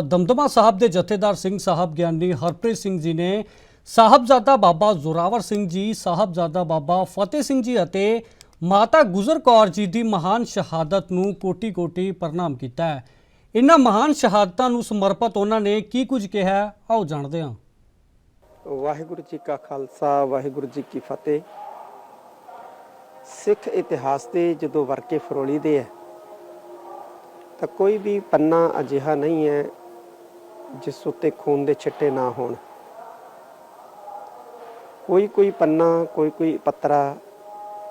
ਦਮਦਮਾ ਸਾਹਿਬ ਦੇ ਜਥੇਦਾਰ ਸਿੰਘ ਸਾਹਿਬ ਗਿਆਨੀ ਹਰਪ੍ਰੀਤ ਸਿੰਘ ਜੀ ਨੇ ਸਾਹਿਬਜ਼ਾਦਾ ਬਾਬਾ ਜ਼ੋਰਾਵਰ ਸਿੰਘ ਜੀ, ਸਾਹਿਬਜ਼ਾਦਾ ਬਾਬਾ ਫਤਿਹ ਸਿੰਘ ਜੀ ਅਤੇ ਮਾਤਾ ਗੁਜਰ ਕੌਰ ਜੀ ਦੀ ਮਹਾਨ ਸ਼ਹਾਦਤ ਨੂੰ ਕੋਟੀ-ਕੋਟੀ ਪ੍ਰਣਾਮ ਕੀਤਾ ਹੈ। ਇਹਨਾਂ ਮਹਾਨ ਸ਼ਹਾਦਤਾਂ ਨੂੰ ਸਮਰਪਿਤ ਉਹਨਾਂ ਨੇ ਕੀ ਕੁਝ ਕਿਹਾ ਆਓ ਜਾਣਦੇ ਹਾਂ। ਵਾਹਿਗੁਰੂ ਜੀ ਕਾ ਖਾਲਸਾ, ਵਾਹਿਗੁਰੂ ਜੀ ਕੀ ਫਤਿਹ। ਸਿੱਖ ਇਤਿਹਾਸ ਦੇ ਜਦੋਂ ਵਰਕੇ ਫਰੋਲੀ ਦੇ ਹੈ, ਤਾਂ ਕੋਈ ਵੀ ਪੰਨਾ ਅਜਿਹਾ ਨਹੀਂ ਹੈ ਜਿਸ ਉੱਤੇ ਖੂਨ ਦੇ ਛਿੱਟੇ ਨਾ ਹੋਣ। ਕੋਈ ਕੋਈ ਪੰਨਾ, ਕੋਈ ਕੋਈ ਪੱਤਰਾ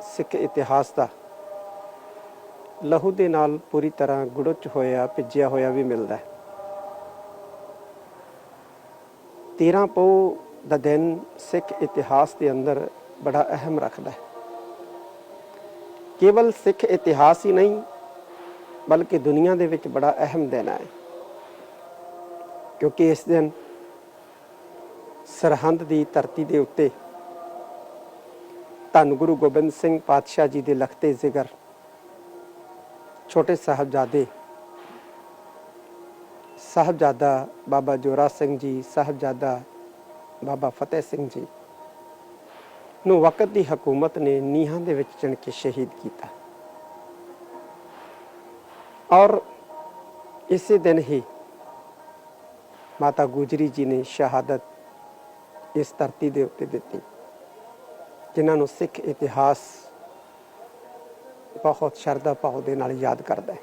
ਸਿੱਖ ਇਤਿਹਾਸ ਦਾ ਲਹੂ ਦੇ ਨਾਲ ਪੂਰੀ ਤਰ੍ਹਾਂ ਗੁੜਚ ਹੋਇਆ, ਭਿੱਜਿਆ ਹੋਇਆ ਵੀ ਮਿਲਦਾ ਹੈ। 13 ਪੋ ਦਾ ਦਿਨ ਸਿੱਖ ਇਤਿਹਾਸ ਦੇ ਅੰਦਰ ਬੜਾ ਅਹਿਮ ਰੱਖਦਾ ਹੈ। ਕੇਵਲ ਸਿੱਖ ਇਤਿਹਾਸ ਹੀ ਨਹੀਂ, ਬਲਕਿ ਦੁਨੀਆ ਦੇ ਵਿੱਚ ਬੜਾ ਅਹਿਮ ਦਿਨ ਹੈ। ਕਿਉਂਕਿ ਇਸ ਦਿਨ ਸਰਹੰਦ ਦੀ ਧਰਤੀ ਦੇ ਉੱਤੇ ਧੰਨ ਗੁਰੂ ਗੋਬਿੰਦ ਸਿੰਘ ਪਾਤਸ਼ਾਹ ਜੀ ਦੇ ਲਖਤੇ ਜ਼ਿਕਰ ਛੋਟੇ ਸਾਹਿਬਜ਼ਾਦੇ ਸਾਹਿਬਜ਼ਾਦਾ ਬਾਬਾ ਜੋਰਾ ਸਿੰਘ ਜੀ, ਸਾਹਿਬਜ਼ਾਦਾ ਬਾਬਾ ਫਤਿਹ ਸਿੰਘ ਜੀ ਨੂੰ ਵਕਤ ਦੀ ਹਕੂਮਤ ਨੇ ਨੀਹਾਂ ਦੇ ਵਿੱਚ ਚਿਣ ਕੇ ਸ਼ਹੀਦ ਕੀਤਾ। ਔਰ ਇਸੇ ਦਿਨ ਹੀ ਮਾਤਾ ਗੁਜਰੀ ਜੀ ਨੇ ਸ਼ਹਾਦਤ ਇਸ ਧਰਤੀ ਦੇ ਉੱਤੇ ਦਿੱਤੀ, ਜਿਨ੍ਹਾਂ ਨੂੰ ਸਿੱਖ ਇਤਿਹਾਸ ਬਹੁਤ ਸ਼ਰਧਾ ਭਾਵ ਦੇ ਨਾਲ ਯਾਦ ਕਰਦਾ ਹੈ।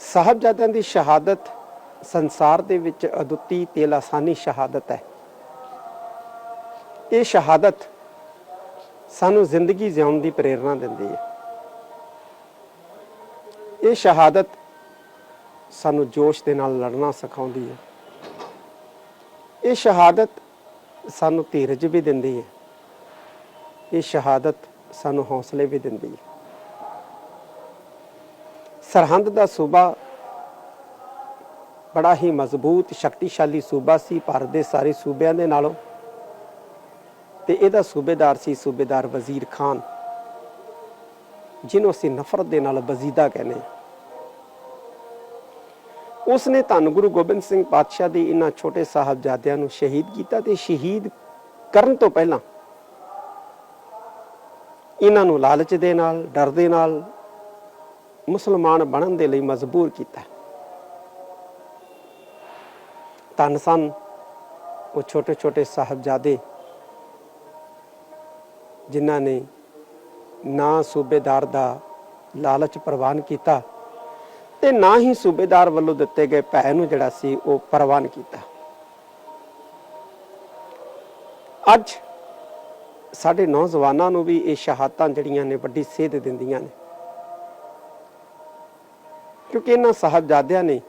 ਸਾਹਿਬਜ਼ਾਦਿਆਂ ਦੀ ਸ਼ਹਾਦਤ ਸੰਸਾਰ ਦੇ ਵਿੱਚ ਅਦੁੱਤੀ ਤੇ ਲਾਸਾਨੀ ਸ਼ਹਾਦਤ ਹੈ। ਇਹ ਸ਼ਹਾਦਤ ਸਾਨੂੰ ਜ਼ਿੰਦਗੀ ਜਿਉਣ ਦੀ ਪ੍ਰੇਰਣਾ ਦਿੰਦੀ ਹੈ। ਇਹ ਸ਼ਹਾਦਤ ਸਾਨੂੰ ਜੋਸ਼ ਦੇ ਨਾਲ ਲੜਨਾ ਸਿਖਾਉਂਦੀ ਹੈ। ਇਹ ਸ਼ਹਾਦਤ ਸਾਨੂੰ ਧੀਰਜ ਵੀ ਦਿੰਦੀ ਹੈ। ਇਹ ਸ਼ਹਾਦਤ ਸਾਨੂੰ ਹੌਸਲੇ ਵੀ ਦਿੰਦੀ ਹੈ। ਸਰਹੰਦ ਦਾ ਸੂਬਾ ਬੜਾ ਹੀ ਮਜ਼ਬੂਤ, ਸ਼ਕਤੀਸ਼ਾਲੀ ਸੂਬਾ ਸੀ, ਭਾਰਤ ਦੇ ਸਾਰੇ ਸੂਬਿਆਂ ਦੇ ਨਾਲੋਂ। ਤੇ ਇਹਦਾ ਸੂਬੇਦਾਰ ਸੀ ਸੂਬੇਦਾਰ ਵਜ਼ੀਰ ਖਾਨ, ਜਿਹਨੂੰ ਅਸੀਂ ਨਫ਼ਰਤ ਦੇ ਨਾਲ ਬਜ਼ੀਦਾ ਕਹਿੰਦੇ ਹਾਂ। ਉਸ ਨੇ ਧੰਨ ਗੁਰੂ ਗੋਬਿੰਦ ਸਿੰਘ ਪਾਤਸ਼ਾਹ ਦੇ ਇਹਨਾਂ ਛੋਟੇ ਸਾਹਿਬਜ਼ਾਦਿਆਂ ਨੂੰ ਸ਼ਹੀਦ ਕੀਤਾ ਤੇ ਸ਼ਹੀਦ ਕਰਨ ਤੋਂ ਪਹਿਲਾਂ ਇਹਨਾਂ ਨੂੰ ਲਾਲਚ ਦੇ ਨਾਲ, ਡਰ ਦੇ ਨਾਲ ਮੁਸਲਮਾਨ ਬਣਨ ਦੇ ਲਈ ਮਜਬੂਰ ਕੀਤਾ। ਧੰਨ ਸਨ ਉਹ ਛੋਟੇ ਛੋਟੇ ਸਾਹਿਬਜ਼ਾਦੇ ਜਿਨ੍ਹਾਂ ਨੇ ਨਾ ਸੂਬੇਦਾਰ ਦਾ ਲਾਲਚ ਪ੍ਰਵਾਨ ਕੀਤਾ ਤੇ ਨਾ ਹੀ ਸੂਬੇਦਾਰ ਵੱਲੋਂ ਦਿੱਤੇ ਗਏ ਭੈ ਨੂੰ ਜਿਹੜਾ ਸੀ ਉਹ ਪ੍ਰਵਾਨ ਕੀਤਾ। ਅੱਜ ਸਾਡੇ ਨੌਜਵਾਨਾਂ ਨੂੰ ਵੀ ਇਹ ਸ਼ਹਾਦਤਾਂ ਜਿਹੜੀਆਂ ਨੇ ਵੱਡੀ ਸੇਧ ਦਿੰਦੀਆਂ ਨੇ। ਕਿਉਂਕਿ ਇਹਨਾਂ ਸਾਹਿਬਜ਼ਾਦਿਆਂ ਨੇ